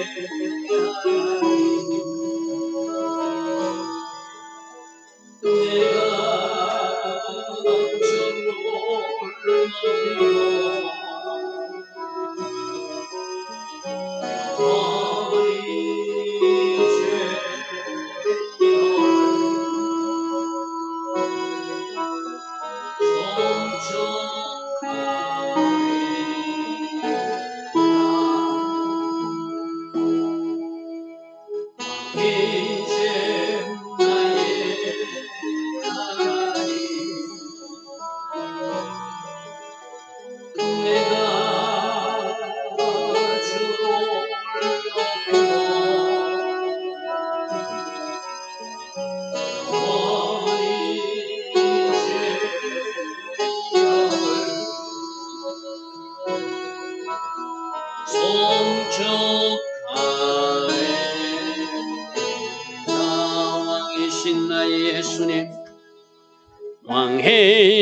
왕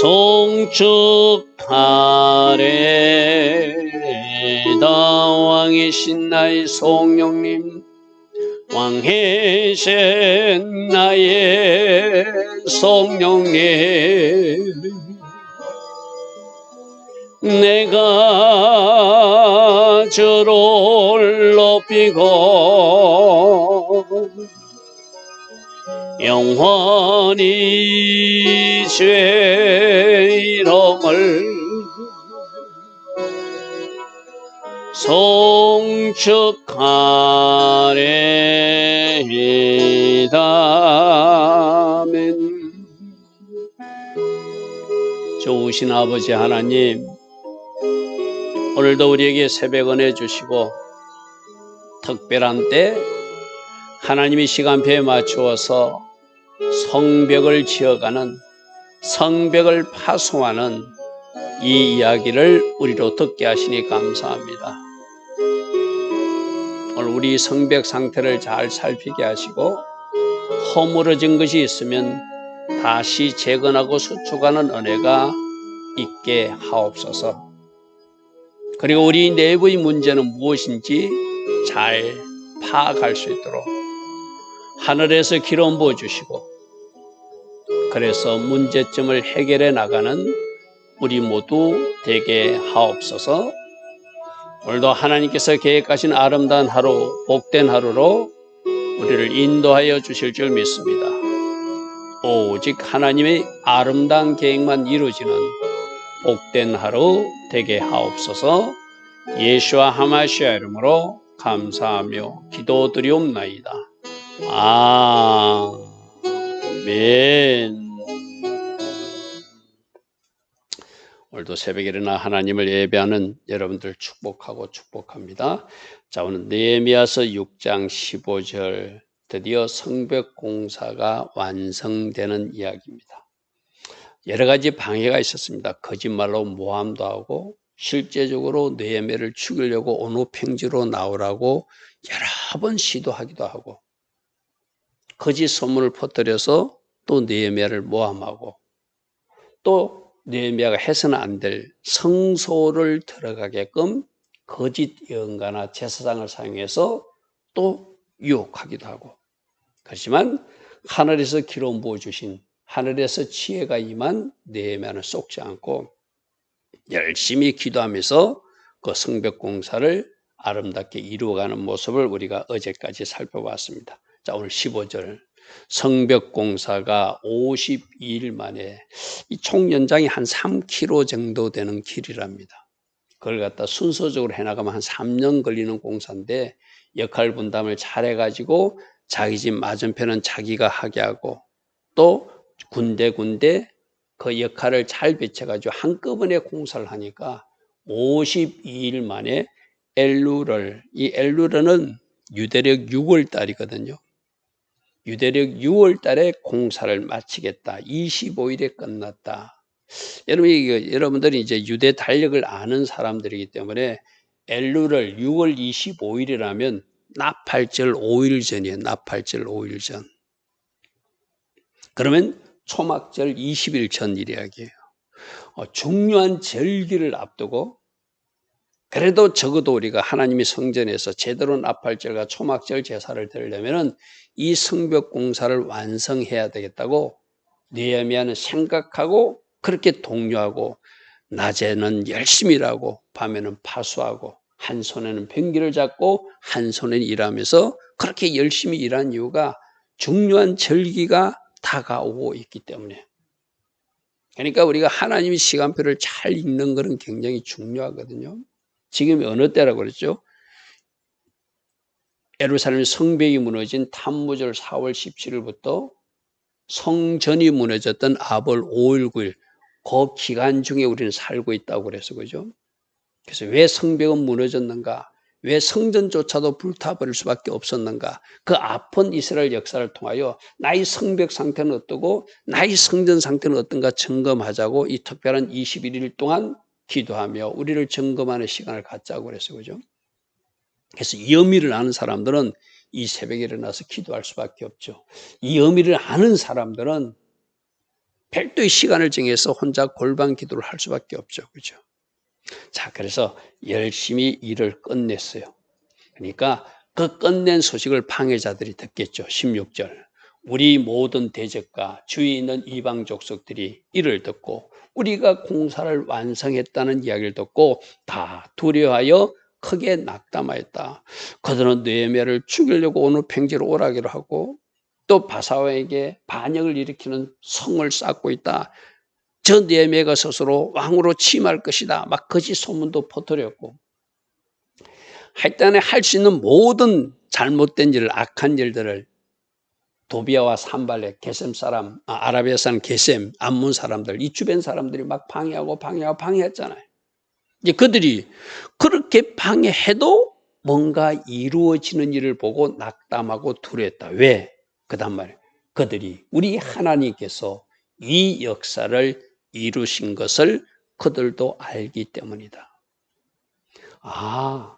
송축하리다. 왕이신 나의 성령님 왕이신 나의 성령님 내가 주를 높이고 영원히 죄 이름을 송축하리다 아멘 좋으신 아버지 하나님 오늘도 우리에게 새벽 은혜 주시고 특별한 때 하나님이 시간표에 맞추어서 성벽을 지어가는 성벽을 파송하는 이 이야기를 우리로 듣게 하시니 감사합니다. 오늘 우리 성벽 상태를 잘 살피게 하시고 허물어진 것이 있으면 다시 재건하고 수축하는 은혜가 있게 하옵소서. 그리고 우리 내부의 문제는 무엇인지 잘 파악할 수 있도록 하늘에서 기름 부어 주시고 그래서 문제점을 해결해 나가는 우리 모두 되게 하옵소서. 오늘도 하나님께서 계획하신 아름다운 하루, 복된 하루로 우리를 인도하여 주실 줄 믿습니다. 오직 하나님의 아름다운 계획만 이루어지는 복된 하루 되게 하옵소서. 예수와 하마시아 이름으로 감사하며 기도드리옵나이다. 아멘. 오늘도 새벽에 일어나 하나님을 예배하는 여러분들 축복하고 축복합니다. 자, 오늘 느헤미야서 6장 15절 드디어 성벽 공사가 완성되는 이야기입니다. 여러 가지 방해가 있었습니다. 거짓말로 모함도 하고 실제적으로 느헤미야를 죽이려고 온우평지로 나오라고 여러 번 시도하기도 하고 거짓 소문을 퍼뜨려서 또 느헤미야를 모함하고 또 느헤미야가 해서는 안 될 성소를 들어가게끔 거짓 예언가나 제사장을 사용해서 또 유혹하기도 하고 그렇지만 하늘에서 기름 부어 주신 하늘에서 지혜가 임한 느헤미야는 쏙지 않고 열심히 기도하면서 그 성벽 공사를 아름답게 이루어가는 모습을 우리가 어제까지 살펴봤습니다. 자, 오늘 15절. 성벽 공사가 52일 만에 이총 연장이 한 3km 정도 되는 길이랍니다. 그걸 갖다 순서적으로 해나가면 한 3년 걸리는 공사인데 역할 분담을 잘 해가지고 자기 집 맞은편은 자기가 하게 하고 또 군데군데 그 역할을 잘 배치해가지고 한꺼번에 공사를 하니까 52일 만에 엘루를 이 엘루르는 유대력 6월 달이거든요. 유대력 6월 달에 공사를 마치겠다. 25일에 끝났다. 여러분, 여러분들이 이제 유대 달력을 아는 사람들이기 때문에 엘루를 6월 25일이라면 나팔절 5일 전이에요. 나팔절 5일 전. 그러면 초막절 20일 전 이야기예요. 어, 중요한 절기를 앞두고 그래도 적어도 우리가 하나님이 성전에서 제대로 나팔절과 초막절 제사를 드리려면 이 성벽 공사를 완성해야 되겠다고 느헤미야는 생각하고 그렇게 독려하고 낮에는 열심히 일하고 밤에는 파수하고 한 손에는 병기를 잡고 한 손에는 일하면서 그렇게 열심히 일한 이유가 중요한 절기가 다가오고 있기 때문에 그러니까 우리가 하나님의 시간표를 잘 읽는 것은 굉장히 중요하거든요. 지금이 어느 때라고 그랬죠? 예루살렘 성벽이 무너진 탐무절 4월 17일부터 성전이 무너졌던 아벌 5일 9일 그 기간 중에 우리는 살고 있다고 그래서 그죠? 그래서 왜 성벽은 무너졌는가? 왜 성전조차도 불타버릴 수밖에 없었는가? 그 아픈 이스라엘 역사를 통하여 나의 성벽 상태는 어떠고 나의 성전 상태는 어떤가 점검하자고 이 특별한 21일 동안 기도하며 우리를 점검하는 시간을 갖자고 그래서 그죠? 그래서 이 의미를 아는 사람들은 이 새벽에 일어나서 기도할 수밖에 없죠. 이 의미를 아는 사람들은 별도의 시간을 정해서 혼자 골방 기도를 할 수밖에 없죠. 그죠? 자, 그래서 열심히 일을 끝냈어요. 그러니까 그 끝낸 소식을 방해자들이 듣겠죠. 16절. 우리 모든 대적과 주위에 있는 이방 족속들이 이를 듣고 우리가 공사를 완성했다는 이야기를 듣고 다 두려워하여 크게 낙담하였다. 그들은 느헤미야를 죽이려고 오늘 팽지로 오라기로 하고 또 바사왕에게 반역을 일으키는 성을 쌓고 있다. 저 느헤미야가 스스로 왕으로 취임할 것이다. 막 거짓 소문도 퍼뜨렸고 하여튼에 할 수 있는 모든 잘못된 일을 악한 일들을 도비아와 산발레, 게셈 사람, 아, 아라비아 사람 게셈, 암문 사람들, 이 주변 사람들이 막 방해하고 방해하고 방해했잖아요. 이제 그들이 그렇게 방해해도 뭔가 이루어지는 일을 보고 낙담하고 두려웠다. 왜? 그 다음 말 그들이 우리 하나님께서 이 역사를 이루신 것을 그들도 알기 때문이다. 아,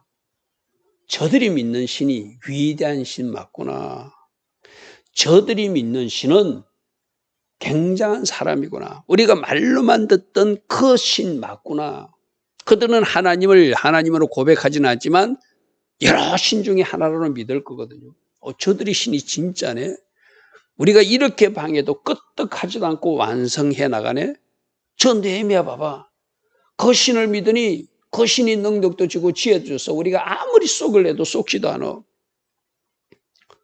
저들이 믿는 신이 위대한 신 맞구나. 저들이 믿는 신은 굉장한 사람이구나. 우리가 말로만 듣던 그 신 맞구나. 그들은 하나님을 하나님으로 고백하지는 않지만 여러 신 중에 하나로 믿을 거거든요. 어, 저들이 신이 진짜네. 우리가 이렇게 방해도 끄떡하지도 않고 완성해 나가네. 저 네미야 봐봐. 그 신을 믿으니 그 신이 능력도 주고 지혜도 줘서 우리가 아무리 쏙을 내도 쏙지도 않아.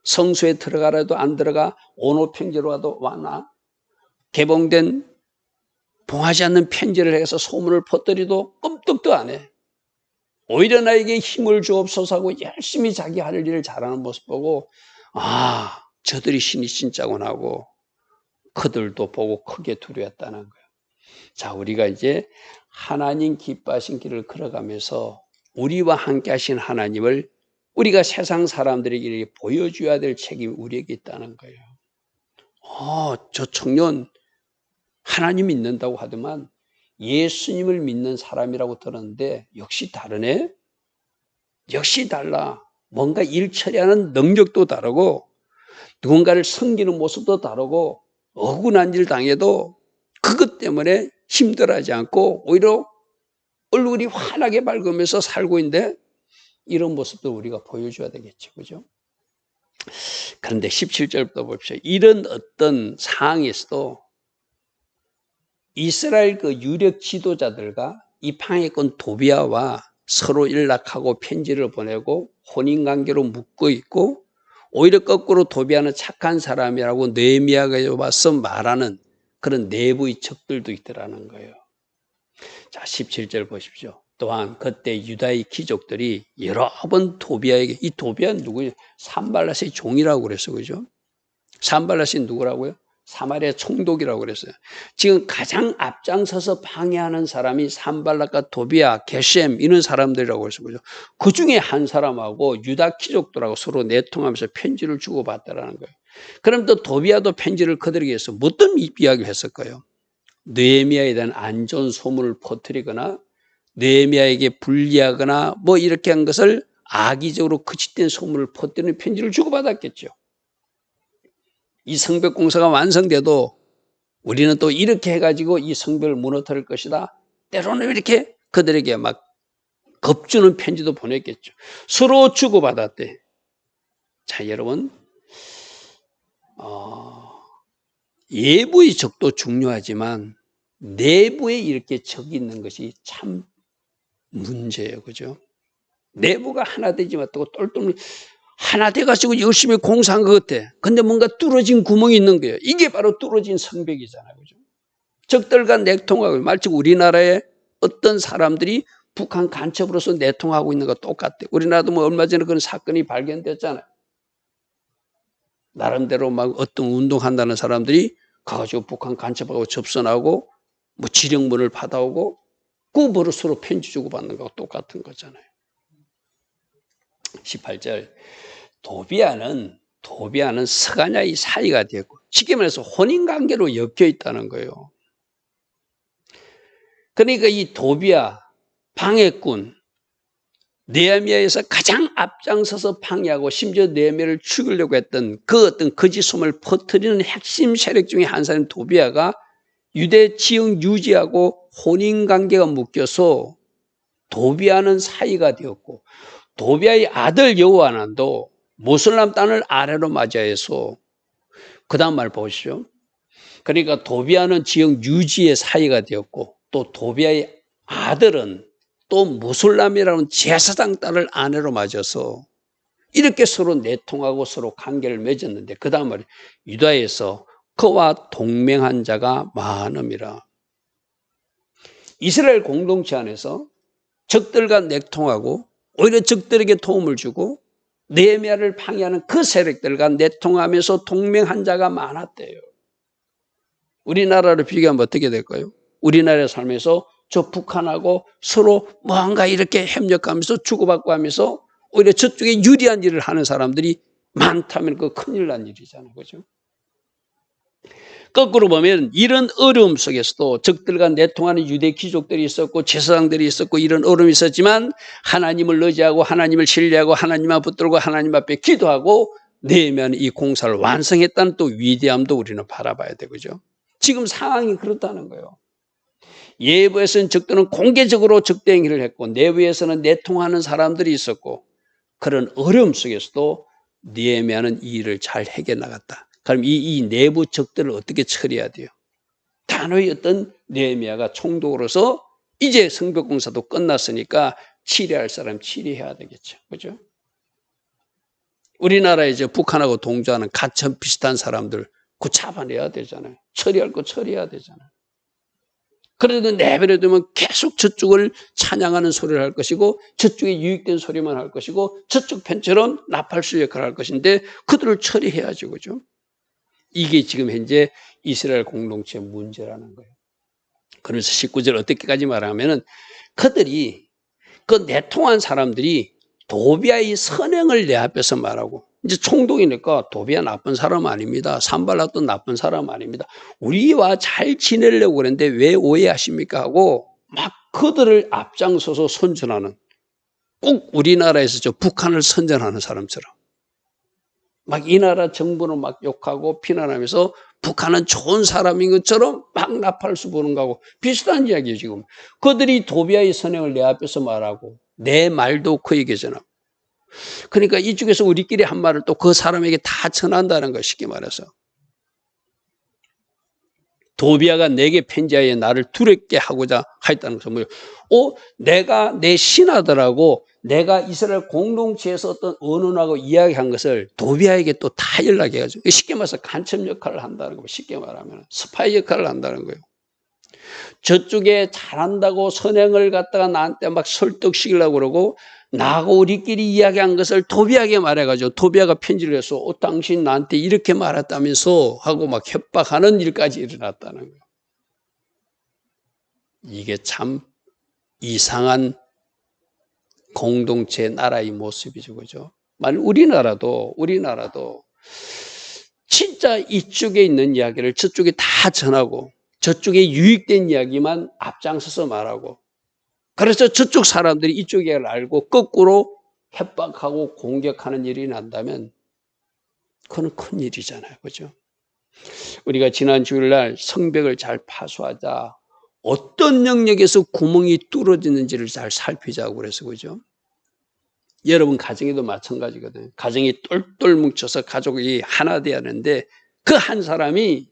성수에 들어가라도 안 들어가 온호 편지로 와도 왔나? 개봉된 봉하지 않는 편지를 해서 소문을 퍼뜨리도 끔찍도 안 해. 오히려 나에게 힘을 주옵소서 하고 열심히 자기 할 일을 잘하는 모습 보고 아 저들이 신이 진짜군 하고 그들도 보고 크게 두려웠다는 거예요. 자 우리가 이제 하나님 기뻐하신 길을 걸어가면서 우리와 함께 하신 하나님을 우리가 세상 사람들에게 보여줘야 될 책임이 우리에게 있다는 거예요. 어, 저 청년 하나님 믿는다고 하더만 예수님을 믿는 사람이라고 들었는데 역시 다르네? 역시 달라. 뭔가 일 처리하는 능력도 다르고 누군가를 섬기는 모습도 다르고 억울한 일 당해도 그것 때문에 힘들어하지 않고 오히려 얼굴이 환하게 밝으면서 살고 있는데 이런 모습도 우리가 보여줘야 되겠죠. 그죠? 그런데 17절부터 봅시다. 이런 어떤 상황에서도 이스라엘 그 유력 지도자들과 이 방해권 도비아와 서로 연락하고 편지를 보내고 혼인 관계로 묶어 있고 오히려 거꾸로 도비아는 착한 사람이라고 느헤미야가 와서 말하는 그런 내부의 적들도 있더라는 거예요. 자, 17절 보십시오. 또한 그때 유다의 귀족들이 여러 번 도비아에게 이 도비아는 누구예요? 산발라스의 종이라고 그랬어. 그죠? 산발라스이 누구라고요? 사마리아 총독이라고 그랬어요. 지금 가장 앞장서서 방해하는 사람이 산발락과 도비아, 게셈 이런 사람들이라고 했어. 그죠? 그 중에 한 사람하고 유다 귀족들하고 서로 내통하면서 편지를 주고받더라는 거예요. 그럼 또 도비아도 편지를 그들에게 해서 어떤 이야기를 했을까요? 느헤미야에 대한 안 좋은 소문을 퍼뜨리거나 느헤미야에게 불리하거나 뭐 이렇게 한 것을 악의적으로 거짓된 소문을 퍼뜨리는 편지를 주고받았겠죠. 이 성벽 공사가 완성돼도 우리는 또 이렇게 해가지고 이 성벽을 무너뜨릴 것이다. 때로는 이렇게 그들에게 막 겁주는 편지도 보냈겠죠. 서로 주고받았대. 자, 여러분, 어, 예부의 적도 중요하지만 내부에 이렇게 적이 있는 것이 참 문제예요. 그죠? 내부가 하나 되지 못하고 똘똘 하나 돼가지고 열심히 공사한 것 같아. 근데 뭔가 뚫어진 구멍이 있는 거예요. 이게 바로 뚫어진 성벽이잖아요. 그죠? 적들과 내통하고, 마치 우리나라의 어떤 사람들이 북한 간첩으로서 내통하고 있는 거 똑같대. 우리나라도 뭐 얼마 전에 그런 사건이 발견됐잖아요. 나름대로 막 어떤 운동한다는 사람들이 가가지고 북한 간첩하고 접선하고 뭐 지령문을 받아오고 그 버릇으로 편지 주고 받는 거하고 똑같은 거잖아요. 18절 도비아는 도비아는 스가냐의 사이가 되었고 쉽게 말해서 혼인 관계로 엮여 있다는 거예요. 그러니까 이 도비아 방해꾼 네헤미야에서 가장 앞장서서 방해하고 심지어 네헤미야를 죽이려고 했던 그 어떤 거짓 소문을 퍼뜨리는 핵심 세력 중에 한 사람 도비아가 유대 지형 유지하고 혼인 관계가 묶여서 도비아는 사이가 되었고 도비아의 아들 여호와난도 모슬람 땅을 아래로 맞이해서 그 다음 말 보시죠. 그러니까 도비아는 지역 유지의 사이가 되었고 또 도비아의 아들은 또 무슬람이라는 제사장 딸을 아내로 맞아서 이렇게 서로 내통하고 서로 관계를 맺었는데 그 다음 말이 유다에서 그와 동맹한 자가 많음이라. 이스라엘 공동체 안에서 적들과 내통하고 오히려 적들에게 도움을 주고 네미아를 방해하는 그 세력들과 내통하면서 동맹한 자가 많았대요. 우리나라를 비교하면 어떻게 될까요? 우리나라의 삶에서 저 북한하고 서로 뭔가 이렇게 협력하면서 주고받고 하면서 오히려 저쪽에 유리한 일을 하는 사람들이 많다면 그 큰일 난 일이잖아요. 그죠? 거꾸로 보면 이런 어려움 속에서도 적들과 내통하는 유대 귀족들이 있었고 제사장들이 있었고 이런 어려움이 있었지만 하나님을 의지하고 하나님을 신뢰하고 하나님 앞 붙들고 하나님 앞에 기도하고 내면 이 공사를 완성했다는 또 위대함도 우리는 바라봐야 되고죠. 지금 상황이 그렇다는 거예요. 예부에서는 적들은 공개적으로 적대행위를 했고 내부에서는 내통하는 사람들이 있었고 그런 어려움 속에서도 니에미아는 이 일을 잘 해결 나갔다. 그럼 이, 이 내부 적들을 어떻게 처리해야 돼요? 단호히 어떤 네미아가 총독으로서 이제 성벽공사도 끝났으니까 치리할 사람 치리해야 되겠죠. 그죠? 우리나라에 이제 북한하고 동조하는 가천 비슷한 사람들 그 잡아내야 되잖아요. 처리할 거 처리해야 되잖아요. 그래도 내버려 두면 계속 저쪽을 찬양하는 소리를 할 것이고 저쪽에 유익된 소리만 할 것이고 저쪽 편처럼 나팔수 역할을 할 것인데 그들을 처리해야죠. 그죠? 이게 지금 현재 이스라엘 공동체 문제라는 거예요. 그래서 19절 어떻게까지 말하면은 그들이 그 내통한 사람들이 도비아의 선행을 내 앞에서 말하고 이제 총독이니까 도비아 나쁜 사람 아닙니다. 산발락도 나쁜 사람 아닙니다. 우리와 잘 지내려고 그랬는데 왜 오해하십니까? 하고 막 그들을 앞장서서 선전하는 꼭 우리나라에서 저 북한을 선전하는 사람처럼 막 이 나라 정부는 막 욕하고 비난하면서 북한은 좋은 사람인 것처럼 막 나팔수 부는 거하고 비슷한 이야기예요 지금 그들이 도비아의 선행을 내 앞에서 말하고 내 말도 그에게 전하고 그러니까 이쪽에서 우리끼리 한 말을 또 그 사람에게 다 전한다는 거 쉽게 말해서. 도비아가 내게 편지하여 나를 두렵게 하고자 하였다는 것은 뭐예요? 어, 내가 내 신하들하고 내가 이스라엘 공동체에서 어떤 언론하고 이야기한 것을 도비아에게 또 다 연락해가지고 쉽게 말해서 간첩 역할을 한다는 거예요. 쉽게 말하면 스파이 역할을 한다는 거예요. 저쪽에 잘한다고 선행을 갖다가 나한테 막 설득시키려고 그러고 나하고 우리끼리 이야기한 것을 도비아에게 말해가지고 도비아가 편지를 해서 어, 당신 나한테 이렇게 말했다면서 하고 막 협박하는 일까지 일어났다는 거예요. 이게 참 이상한 공동체 나라의 모습이죠. 그죠? 만약 우리나라도, 우리나라도 진짜 이쪽에 있는 이야기를 저쪽에 다 전하고 저쪽에 유익된 이야기만 앞장서서 말하고 그래서 저쪽 사람들이 이쪽 이야기를 알고 거꾸로 협박하고 공격하는 일이 난다면 그건 큰 일이잖아요. 그죠? 우리가 지난 주일날 성벽을 잘 파수하자 어떤 영역에서 구멍이 뚫어지는지를 잘 살피자고 그래서 그죠? 여러분 가정에도 마찬가지거든요. 가정이 똘똘 뭉쳐서 가족이 하나 하는데 그 한 사람이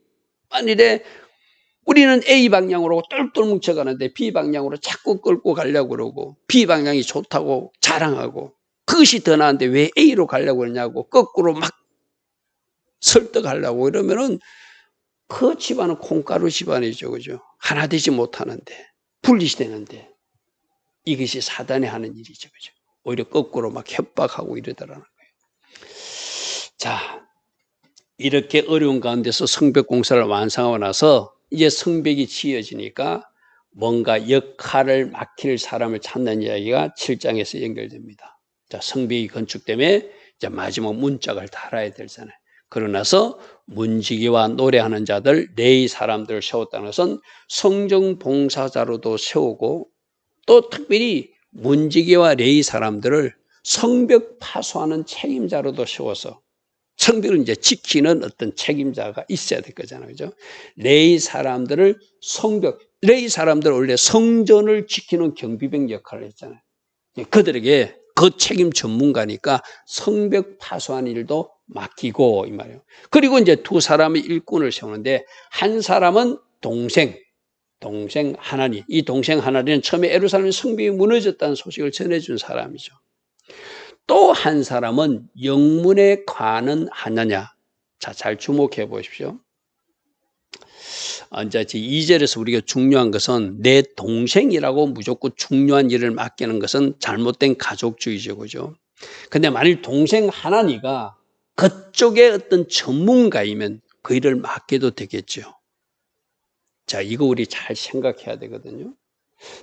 만일에 우리는 A 방향으로 똘똘 뭉쳐가는데 B 방향으로 자꾸 끌고 가려고 그러고 B 방향이 좋다고 자랑하고 그것이 더 나은데 왜 A로 가려고 그러냐고 거꾸로 막 설득하려고 이러면은 그 집안은 콩가루 집안이죠. 그죠? 하나 되지 못하는데 분리되는데 이것이 사단이 하는 일이죠. 그죠? 오히려 거꾸로 막 협박하고 이러더라는 거예요. 자, 이렇게 어려운 가운데서 성벽 공사를 완성하고 나서 이제 성벽이 지어지니까 뭔가 역할을 맡길 사람을 찾는 이야기가 7장에서 연결됩니다. 자, 성벽이 건축되면 이제 마지막 문짝을 달아야 되잖아요. 그러나서 문지기와 노래하는 자들, 레이 사람들을 세웠다는 것은 성정 봉사자로도 세우고 또 특별히 문지기와 레이 사람들을 성벽 파수하는 책임자로도 세워서 성벽을 이제 지키는 어떤 책임자가 있어야 될 거잖아요. 그죠? 레이 사람들을 성벽, 레이 사람들 원래 성전을 지키는 경비병 역할을 했잖아요. 그들에게 그 책임 전문가니까 성벽 파수한 일도 맡기고 이 말이에요. 그리고 이제 두 사람의 일꾼을 세우는데 한 사람은 동생, 동생 하나니. 이 동생 하나니는 처음에 에루살렘 성벽이 무너졌다는 소식을 전해준 사람이죠. 또 한 사람은 영문에 관은 하느냐. 자, 잘 주목해 보십시오. 이제 2절에서 우리가 중요한 것은 내 동생이라고 무조건 중요한 일을 맡기는 것은 잘못된 가족주의죠. 그죠? 근데 만일 동생 하나니가 그쪽에 어떤 전문가이면 그 일을 맡겨도 되겠죠. 자, 이거 우리 잘 생각해야 되거든요.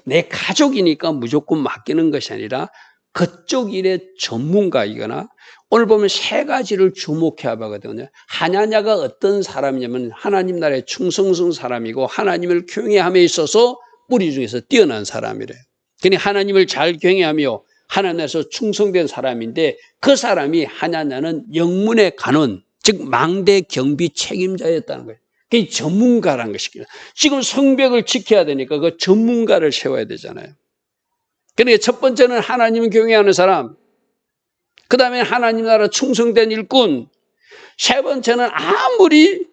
내 가족이니까 무조건 맡기는 것이 아니라 그쪽 일의 전문가이거나 오늘 보면 세 가지를 주목해야 하거든요. 하나냐가 어떤 사람이냐면 하나님 나라의 충성성 사람이고 하나님을 경외함에 있어서 뿌리 중에서 뛰어난 사람이래요. 그니 하나님을 잘 경외하며 하나님에서 충성된 사람인데 그 사람이 하나냐는 영문의 간원, 즉 망대 경비 책임자였다는 거예요. 그게 전문가라는 것이죠. 지금 성벽을 지켜야 되니까 그 전문가를 세워야 되잖아요. 그러니까 첫 번째는 하나님을 경외하는 사람, 그 다음에 하나님 나라 충성된 일꾼, 세 번째는 아무리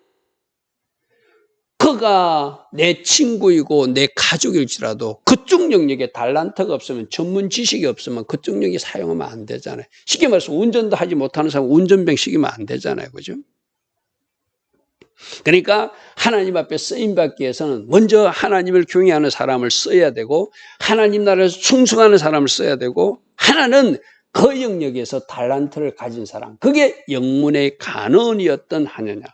그가 내 친구이고 내 가족일지라도 그쪽 영역에 달란트가 없으면 전문 지식이 없으면 그쪽 영역에 사용하면 안 되잖아요. 쉽게 말해서 운전도 하지 못하는 사람 운전병 시키면 안 되잖아요. 그죠? 그러니까 하나님 앞에 쓰임 받기 위해서는 먼저 하나님을 경외하는 사람을 써야 되고 하나님 나라에서 충성하는 사람을 써야 되고 하나는 그 영역에서 달란트를 가진 사람. 그게 영문의 간언이었던 하느냐.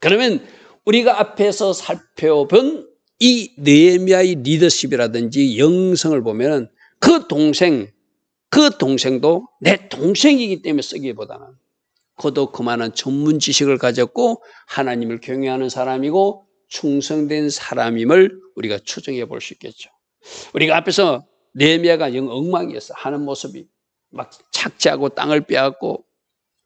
그러면 우리가 앞에서 살펴본 이 느헤미야의 리더십이라든지 영성을 보면은 그 동생 그 동생도 내 동생이기 때문에 쓰기보다는 그도 그만한 전문 지식을 가졌고 하나님을 경외하는 사람이고 충성된 사람임을 우리가 추정해 볼 수 있겠죠. 우리가 앞에서 네미야가 영 엉망이었어 하는 모습이 막 착지하고 땅을 빼앗고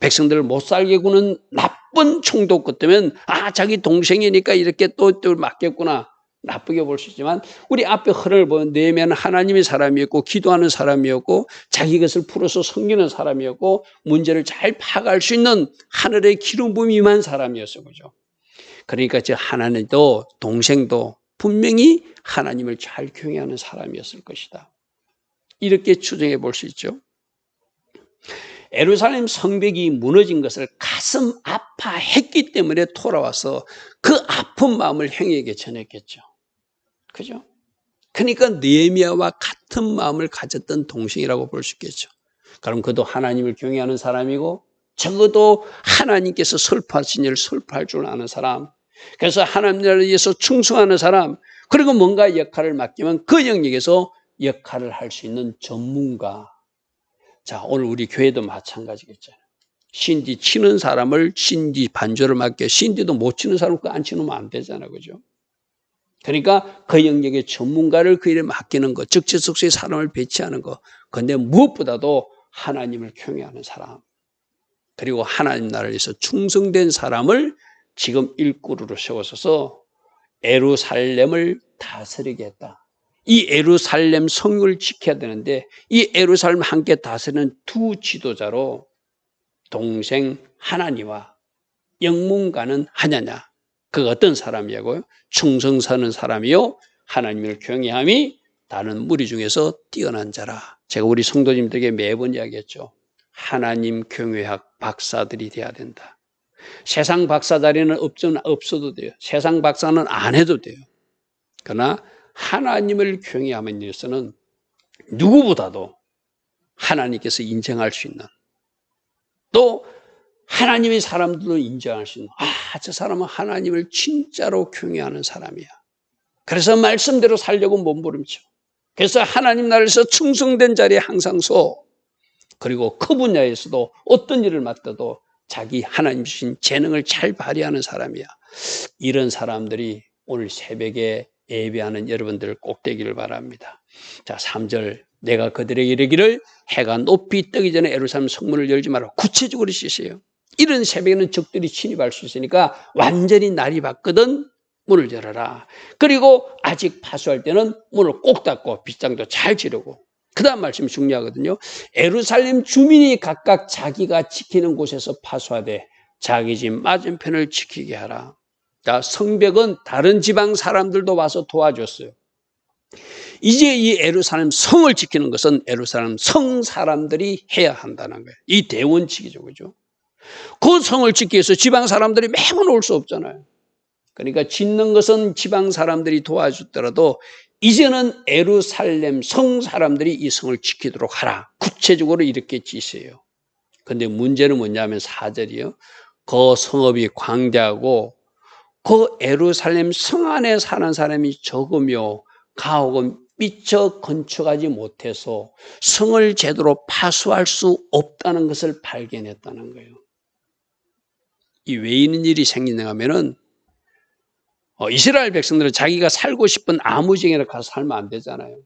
백성들을 못 살게 구는 나쁜 총독 같으면 아 자기 동생이니까 이렇게 또, 또 맡겼구나 나쁘게 볼 수 있지만 우리 앞에 흐름을 보면 네면 하나님의 사람이었고 기도하는 사람이었고 자기 것을 풀어서 섬기는 사람이었고 문제를 잘 파악할 수 있는 하늘의 기름 부음 임한 사람이었어 그죠 그러니까 저 하나님도 동생도 분명히 하나님을 잘 경외하는 사람이었을 것이다. 이렇게 추정해 볼 수 있죠. 에루살렘 성벽이 무너진 것을 가슴 아파했기 때문에 돌아와서 그 아픈 마음을 형에게 전했겠죠. 그죠? 그러니까 느헤미야와 같은 마음을 가졌던 동생이라고 볼 수 있겠죠. 그럼 그도 하나님을 경외하는 사람이고 적어도 하나님께서 설파하신 일을 설파할 줄 아는 사람. 그래서 하나님을 위해서 충성하는 사람. 그리고 뭔가 역할을 맡기면 그 영역에서 역할을 할 수 있는 전문가. 자, 오늘 우리 교회도 마찬가지겠죠. 신디 치는 사람을 신디 반조를 맡겨 신디도 못 치는 사람 그안 치면 안 되잖아. 그죠? 그러니까 그 영역의 전문가를 그 일에 맡기는 것, 적재적소의 사람을 배치하는 것. 근데 무엇보다도 하나님을 경외하는 사람. 그리고 하나님 나라를 위해서 충성된 사람을 지금 일구루로 세워서서 에루살렘을 다스리게 했다. 이 에루살렘 성을 지켜야 되는데 이 에루살렘 함께 다스리는 두 지도자로 동생 하나니와 영문가는 하냐냐. 그 어떤 사람이냐고요? 충성 사는 사람이요. 하나님을 경외함이 다른 무리 중에서 뛰어난 자라. 제가 우리 성도님들에게 매번 이야기했죠. 하나님 경외학 박사들이 돼야 된다. 세상 박사 자리는 없어도 돼요. 세상 박사는 안 해도 돼요. 그러나 하나님을 경외함에 있어서는 누구보다도 하나님께서 인정할 수 있는 또 하나님의 사람들로 있는 아, 저 사람은 하나님을 진짜로 경외하는 사람이야. 그래서 말씀대로 살려고 몸부림쳐. 그래서 하나님 나라에서 충성된 자리에 항상 서 그리고 그 분야에서도 어떤 일을 맡아도 자기 하나님 주신 재능을 잘 발휘하는 사람이야. 이런 사람들이 오늘 새벽에 예배하는 여러분들 꼭 되기를 바랍니다. 자, 3절. 내가 그들에게 이르기를 해가 높이 뜨기 전에 에루살렘 성문을 열지 마라. 구체적으로 쓰세요. 이런 새벽에는 적들이 침입할 수 있으니까 완전히 날이 밝거든 문을 열어라. 그리고 아직 파수할 때는 문을 꼭 닫고 빗장도 잘 지르고 그 다음 말씀이 중요하거든요. 에루살렘 주민이 각각 자기가 지키는 곳에서 파수하되 자기 집 맞은편을 지키게 하라. 자, 성벽은 다른 지방 사람들도 와서 도와줬어요. 이제 이 에루살렘 성을 지키는 것은 에루살렘 성 사람들이 해야 한다는 거예요. 이 대원칙이죠. 그죠? 그 성을 지키기 위해서 지방 사람들이 매번 올 수 없잖아요. 그러니까 짓는 것은 지방 사람들이 도와주더라도 이제는 에루살렘 성 사람들이 이 성을 지키도록 하라. 구체적으로 이렇게 지세요. 근데 문제는 뭐냐면 사절이요. 그 성읍이 광대하고 그 에루살렘 성 안에 사는 사람이 적으며 가옥은 미처 건축하지 못해서 성을 제대로 파수할 수 없다는 것을 발견했다는 거예요. 이 왜 이런 일이 생기냐 하면은 어, 이스라엘 백성들은 자기가 살고 싶은 아무 지역에 가서 살면 안 되잖아요.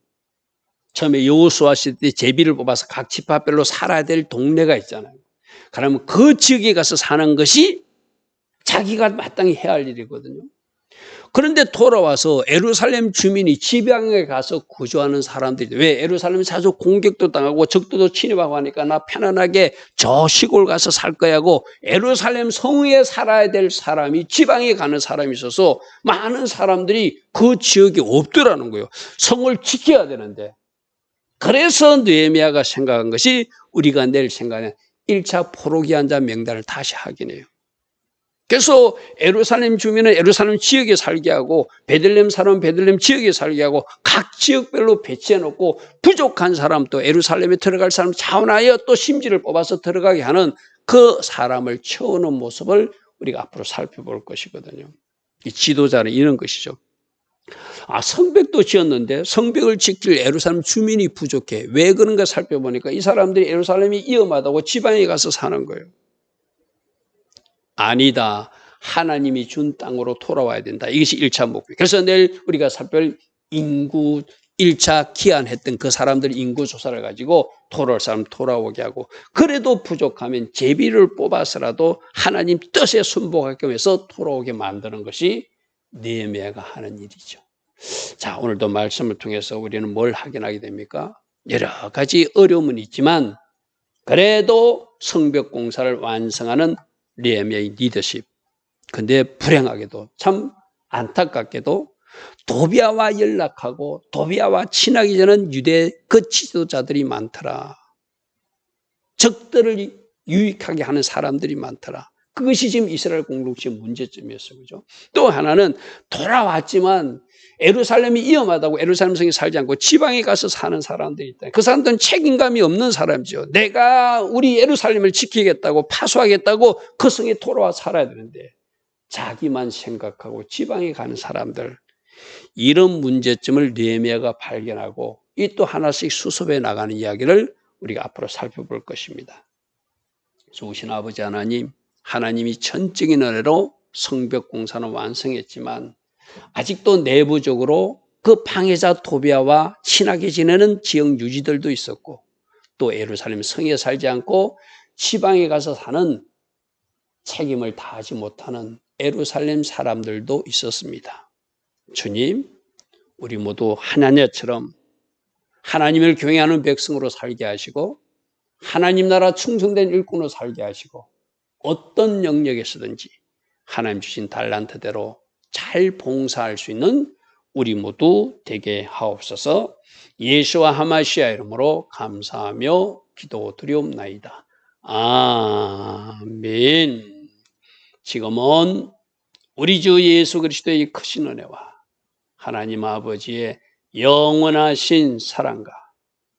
처음에 여호수아 시대 제비를 뽑아서 각 지파별로 살아야 될 동네가 있잖아요. 그러면 그 지역에 가서 사는 것이 자기가 마땅히 해야 할 일이거든요. 그런데 돌아와서 에루살렘 주민이 지방에 가서 구조하는 사람들이 왜 에루살렘이 자주 공격도 당하고 적도도 침입하고 하니까 나 편안하게 저 시골 가서 살 거야고 에루살렘 성에 살아야 될 사람이 지방에 가는 사람이 있어서 많은 사람들이 그 지역에 없더라는 거예요. 성을 지켜야 되는데 그래서 느헤미야가 생각한 것이 우리가 내일 생각하는 1차 포로기한 자 명단을 다시 확인해요. 그래서 에루살렘 주민은 에루살렘 지역에 살게 하고 베들렘 사람은 베들렘 지역에 살게 하고 각 지역별로 배치해 놓고 부족한 사람 또 에루살렘에 들어갈 사람 자원하여 또 심지를 뽑아서 들어가게 하는 그 사람을 채우는 모습을 우리가 앞으로 살펴볼 것이거든요. 이 지도자는 이런 것이죠. 아, 성벽도 지었는데 성벽을 지킬 에루살렘 주민이 부족해. 왜 그런가 살펴보니까 이 사람들이 에루살렘이 위험하다고 지방에 가서 사는 거예요. 아니다. 하나님이 준 땅으로 돌아와야 된다. 이것이 1차 목표. 그래서 내일 우리가 살펴볼 인구 1차 기한했던 그 사람들 인구 조사를 가지고 돌아올 사람 돌아오게 하고 그래도 부족하면 제비를 뽑아서라도 하나님 뜻에 순복하게 해서 돌아오게 만드는 것이 느헤미야가 하는 일이죠. 자, 오늘도 말씀을 통해서 우리는 뭘 확인하게 됩니까? 여러 가지 어려움은 있지만 그래도 성벽 공사를 완성하는 리에미의 리더십 근데 불행하게도 참 안타깝게도 도비아와 연락하고 도비아와 친하기 전은 유대 그 지도자들이 많더라. 적들을 유익하게 하는 사람들이 많더라. 그것이 지금 이스라엘 공동체의 문제점이었어요. 그죠? 또 하나는 돌아왔지만 에루살렘이 위험하다고 에루살렘 성에 살지 않고 지방에 가서 사는 사람들이 있다. 그 사람들은 책임감이 없는 사람이죠. 내가 우리 에루살렘을 지키겠다고 파수하겠다고 그 성에 돌아와 살아야 되는데 자기만 생각하고 지방에 가는 사람들 이런 문제점을 느헤미야가 발견하고 이 또 하나씩 수습해 나가는 이야기를 우리가 앞으로 살펴볼 것입니다. 좋으신 아버지 하나님, 하나님이 전적인 은혜로 성벽 공사는 완성했지만 아직도 내부적으로 그 방해자 토비아와 친하게 지내는 지역 유지들도 있었고 또 예루살렘 성에 살지 않고 지방에 가서 사는 책임을 다하지 못하는 예루살렘 사람들도 있었습니다. 주님, 우리 모두 하나님처럼 하나님을 경외하는 백성으로 살게 하시고 하나님 나라 충성된 일꾼으로 살게 하시고 어떤 영역에서든지 하나님 주신 달란트대로 잘 봉사할 수 있는 우리 모두 되게 하옵소서 예수와 하마시아 이름으로 감사하며 기도드리옵나이다. 아멘. 지금은 우리 주 예수 그리스도의 크신 은혜와 하나님 아버지의 영원하신 사랑과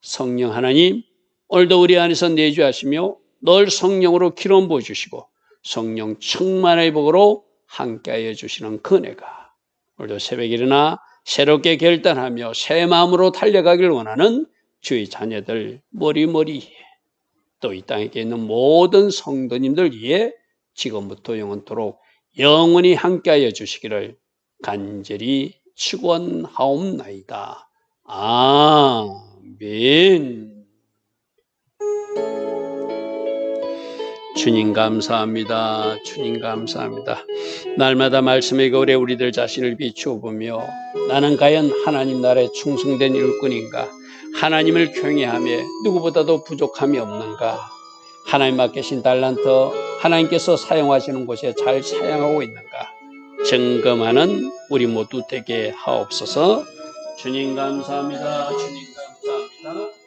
성령 하나님 오늘도 우리 안에서 내주하시며 널 성령으로 기름 부어 주시고 성령 충만의 복으로 함께하여 주시는 그네가 오늘도 새벽에 일어나 새롭게 결단하며 새 마음으로 달려가길 원하는 주의 자녀들 머리머리에 또 이 땅에 있는 모든 성도님들 위해 지금부터 영원토록 영원히 함께하여 주시기를 간절히 축원하옵나이다. 아멘. 주님 감사합니다. 주님 감사합니다. 날마다 말씀의 거울에 우리들 자신을 비추어 보며 나는 과연 하나님 나라에 충성된 일꾼인가? 하나님을 경외하며 누구보다도 부족함이 없는가? 하나님 맡기신 달란트 하나님께서 사용하시는 곳에 잘 사용하고 있는가? 점검하는 우리 모두 되게 하옵소서. 주님 감사합니다. 주님